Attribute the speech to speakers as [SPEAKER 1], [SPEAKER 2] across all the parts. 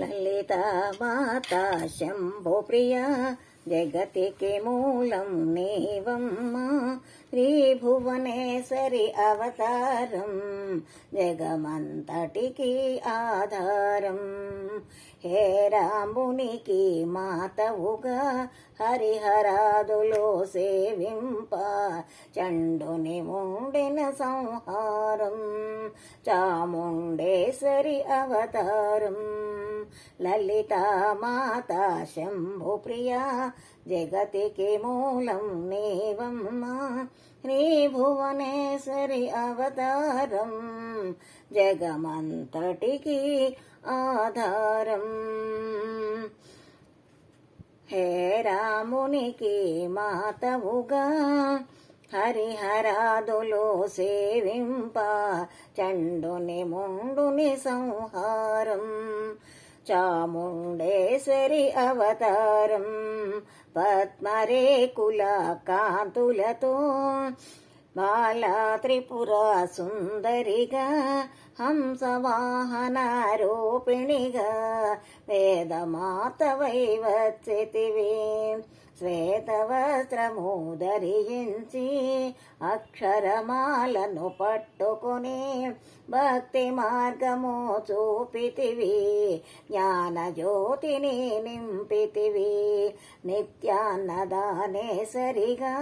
[SPEAKER 1] లలిత మాత శంభుప్రియ జగతికి మూలం నీవమ్మా. శ్రీభువనేశ్వరి అవతారం జగమంతటికి ఆధారం. హే రామునికి మాతవుగా హరిహరాదులో సేవింప చండుని ముండిన సంహారం చాముండేశ్వరి అవతారం. లలిత మాత శంభుప్రియ జగతికి మూలం నీవమ్మా శ్రీ భువనేశ్వరి అవతారం జగమంతటికి ఆధారం. హే రామునికి మాతవుగా హరిహరాదులో సేవింప చండుని ముండుని సంహారం. చాముండేశ్వరి అవతారం పద్మరేకుల కాంతులతో బాలా త్రిపుర సుందరిగా హంసవాహనారూపిణిగా వేదమాత వైవచ్చితివి శ్వేతవస్త్రము ధరించి అక్షరమాలను పట్టుకుని భక్తి మార్గము చూపితివి జ్ఞానజ్యోతిని నింపితివి. నిత్యాన్నదానే సరిగా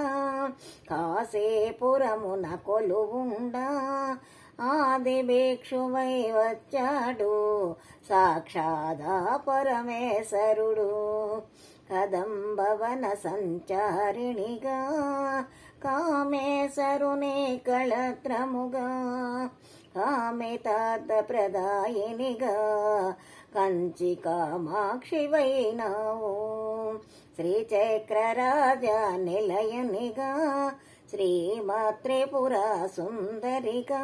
[SPEAKER 1] కాసేపురమున కొలువుండా ఆది భిక్షువై వచ్చాడు సాక్షాదా పరమేశ్వరుడు. కదంబవన సంచారిణిగా కామేశ్వరుని కళత్రముగా కామితార్థ ప్రదాయినిగా కంచి కామాక్షివైనావు. శ్రీచక్రరాజ నిలయనిగా శ్రీమాత్రిపుర సుందరిగా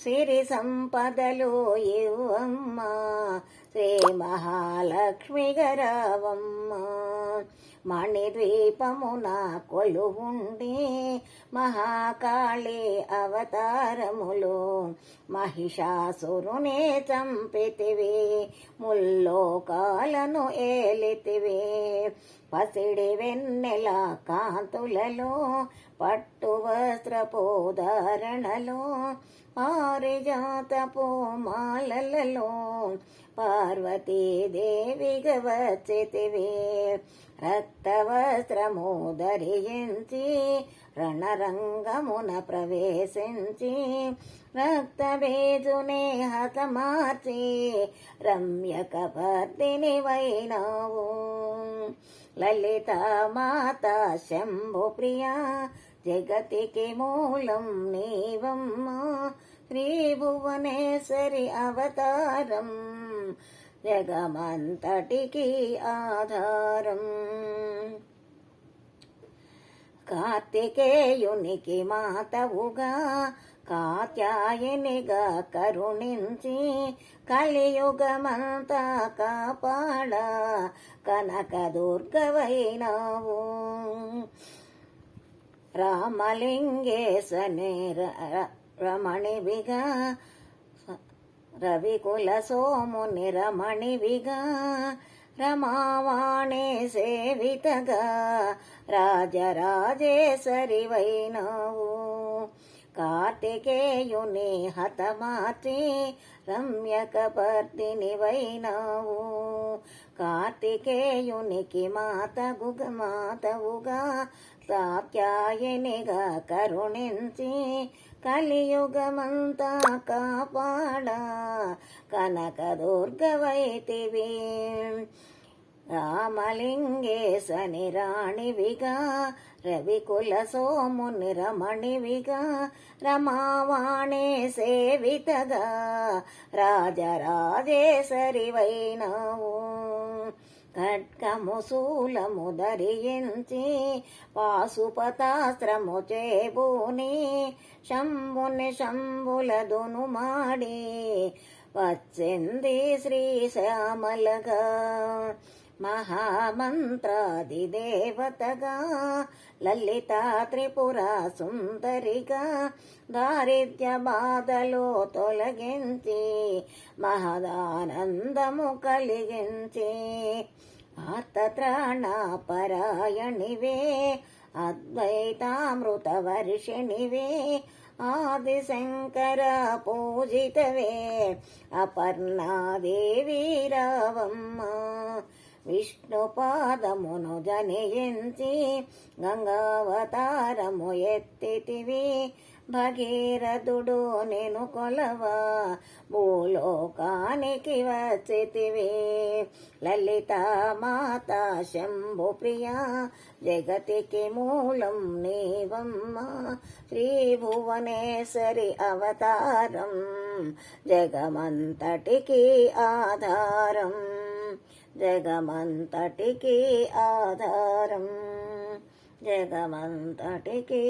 [SPEAKER 1] సిరి సంపదలు ఇవ్వమ్మ శ్రీ మహాలక్ష్మి గరావమ్మ? మణిద్వీపమున కొలువుండి మహాకాళి అవతారములు మహిషాసురునే చంపితివి ముల్లోకాలను ఏలితివి. పసిడి వెన్నెల కాంతులలో పట్టు వస్త్రపోధారణలో పారిజాతపు మాలలలో పార్వతీదేవిగా వచ్చితివి. రక్తవస్త్రము ధరించి రణరంగమున ప్రవేశించి రక్తబేజునే హతమార్చి రమ్యక పర్దిని వైనావు లలిత మాత శంభుప్రియ జగతికి మూలం నీవమ్మ శ్రీభువనేశ్వరి అవతారం జగమంతటికి ఆధారం. కార్తికేయునికి మాతవుగా కాత్యాయనిగా కరుణించి కలియుగమంతా కాపాడ కనక దుర్గవైనావు రామలింగేశని రమణివిగా రవికుల సోముని రమణివిగా రమావాణి సేవితగా. రాజరాజేశ్వరి వైనవు. కార్తికేయుని హతమాత్రి రమ్యకపర్తిని వైనావు. కార్తికేయునికి మాతగుగ మాతవుగా సాత్యాయనిగా కరుణించి కలియుగమంతా కాపాడ కనక దుర్గవైతివి. రామలింగేశని రాణివిగా రవికుల సోముని రమణివిగా రమావాణే సేవితగా రాజరాజేశరివైనావు ఖడ్గము శూలము ధరించి పాశుపతాస్త్రము చేబూని శంభుని శంభులదును మాడి వచ్చింది శ్రీశ్యామలగా. మహామంత్రాదిదేవతగా లలిత త్రిపుర సుందరిగా దారిద్ర్య బాధలు తొలగించి మహదానందము కలిగించి ఆర్తత్రాణపరాయణివే అద్వైతామృత వర్షిణివే ఆదిశంకర పూజితవే అపర్ణాదేవి రావమ్మ. విష్ణుపాదమును జనయించి గంగావతారము ఎత్తితివి భగీరథుడు నేను కొలవా భూలోకానికి వచ్చితివి. లలిత మాత శంభు ప్రియా జగతికి మూలం నీవమ్మ. శ్రీ భువనేశ్వరి అవతారం జగమంతటికి ఆధారం. జగమంతటికి ఆధారం. జగమంతటికి